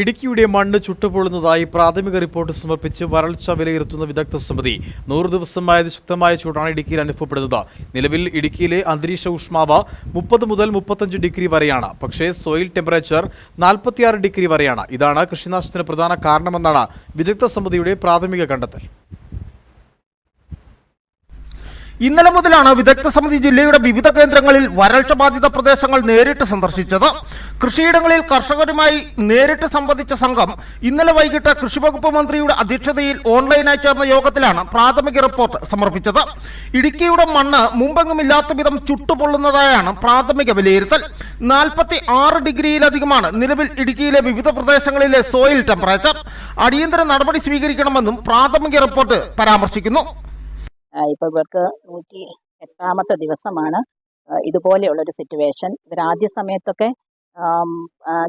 ഇടുക്കിയുടെ മണ്ണ് ചുട്ടുപൊള്ളുന്നതായി പ്രാഥമിക റിപ്പോർട്ട് സമർപ്പിച്ച് വരൾച്ച വിലയിരുത്തുന്ന വിദഗ്ധ സമിതി നൂറ് ദിവസമായത് ശക്തമായ ചൂടാണ് ഇടുക്കിയിൽ അനുഭവപ്പെടുന്നത്. നിലവിൽ ഇടുക്കിയിലെ അന്തരീക്ഷ ഊഷ്മാവ് മുപ്പത് മുതൽ മുപ്പത്തഞ്ച് ഡിഗ്രി വരെയാണ്. പക്ഷേ സോയിൽ ടെമ്പറേച്ചർ നാൽപ്പത്തിയാറ് ഡിഗ്രി വരെയാണ്. ഇതാണ് കൃഷിനാശത്തിന് പ്രധാന കാരണമെന്നാണ് വിദഗ്ധ സമിതിയുടെ പ്രാഥമിക കണ്ടെത്തൽ. ഇന്നലെ മുതലാണ് വിദഗ്ധ സമിതി ജില്ലയുടെ വിവിധ കേന്ദ്രങ്ങളിൽ വരൾച്ച ബാധിത പ്രദേശങ്ങൾ നേരിട്ട് സന്ദർശിച്ചത്. കൃഷിയിടങ്ങളിൽ കർഷകരുമായി നേരിട്ട് സംവദിച്ച സംഘം ഇന്നലെ വൈകിട്ട് കൃഷിവകുപ്പ് മന്ത്രിയുടെ അധ്യക്ഷതയിൽ ഓൺലൈനായി ചേർന്ന യോഗത്തിലാണ് പ്രാഥമിക റിപ്പോർട്ട് സമർപ്പിച്ചത്. ഇടുക്കിയുടെ മണ്ണ് മുമ്പെങ്ങുമില്ലാത്ത വിധം ചുട്ടുപൊള്ളുന്നതായാണ് പ്രാഥമിക വിലയിരുത്തൽ. നാൽപ്പത്തി ആറ് ഡിഗ്രിയിലധികമാണ് നിലവിൽ ഇടുക്കിയിലെ വിവിധ പ്രദേശങ്ങളിലെ സോയിൽ ടെമ്പറേച്ചർ. അടിയന്തര നടപടി സ്വീകരിക്കണമെന്നും പ്രാഥമിക റിപ്പോർട്ട് പരാമർശിക്കുന്നു. ആ, ഇപ്പൊ ഇവർക്ക് നൂറ്റി എട്ടാമത്തെ ദിവസമാണ്. ഇതുപോലെയുള്ളൊരു സിറ്റുവേഷൻ ഇവർ ആദ്യ സമയത്തൊക്കെ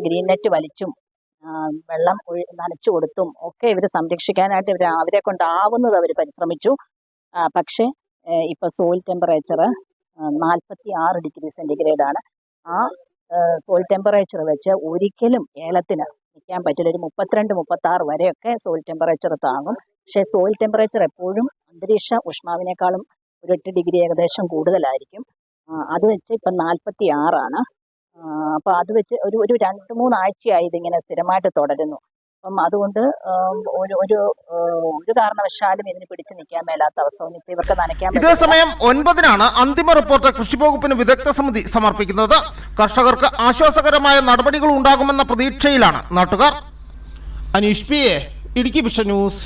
ഗ്രീൻ നെറ്റ് വലിച്ചും വെള്ളം നനച്ചു കൊടുത്തും ഒക്കെ ഇവർ സംരക്ഷിക്കാനായിട്ട് ഇവർ അവരെ കൊണ്ടാവുന്നത് അവർ പരിശ്രമിച്ചു. പക്ഷേ ഇപ്പോൾ ഇപ്പൊ സോയിൽ ടെമ്പറേച്ചർ നാൽപ്പത്തി ആറ് ഡിഗ്രി സെന്റിഗ്രേഡാണ് ആ സോയിൽ ടെമ്പറേച്ചർ വെച്ച് ഒരിക്കലും ഏലത്തിന് നിൽക്കാൻ പറ്റില്ല. ഒരു മുപ്പത്തിരണ്ട് മുപ്പത്തി ആറ് വരെയൊക്കെ സോയിൽ ടെമ്പറേച്ചർ താങ്ങും. പക്ഷേ സോയിൽ ടെമ്പറേച്ചർ എപ്പോഴും അന്തരീക്ഷ ഉഷ്മാവിനേക്കാളും ഒരു എട്ട് ഡിഗ്രി ഏകദേശം കൂടുതലായിരിക്കും. അത് വെച്ച് ഇപ്പം നാൽപ്പത്തി ആറാണ് അപ്പോൾ അത് വെച്ച് ഒരു ഒരു രണ്ട് മൂന്നാഴ്ചയായി ഇതിങ്ങനെ സ്ഥിരമായിട്ട് തുടരുന്നു. അപ്പം അതുകൊണ്ട് ഒരു ഒരു ഒരു കാരണവശാലും ഇതിന് പിടിച്ചു നിൽക്കാൻ മേലാത്ത അവസ്ഥ ഇപ്പം ഇവർക്ക് നനയ്ക്കാൻ ഇതേ സമയം ഒൻപതിനാണ് അന്തിമ റിപ്പോർട്ട് കൃഷി വകുപ്പിന് വിദഗ്ധ സമിതി സമർപ്പിക്കുന്നത്. കർഷകർക്ക് ആശ്വാസകരമായ നടപടികൾ ഉണ്ടാകുമെന്ന പ്രതീക്ഷയിലാണ് നാട്ടുകാർ. Aneesh P A Idukki vision news.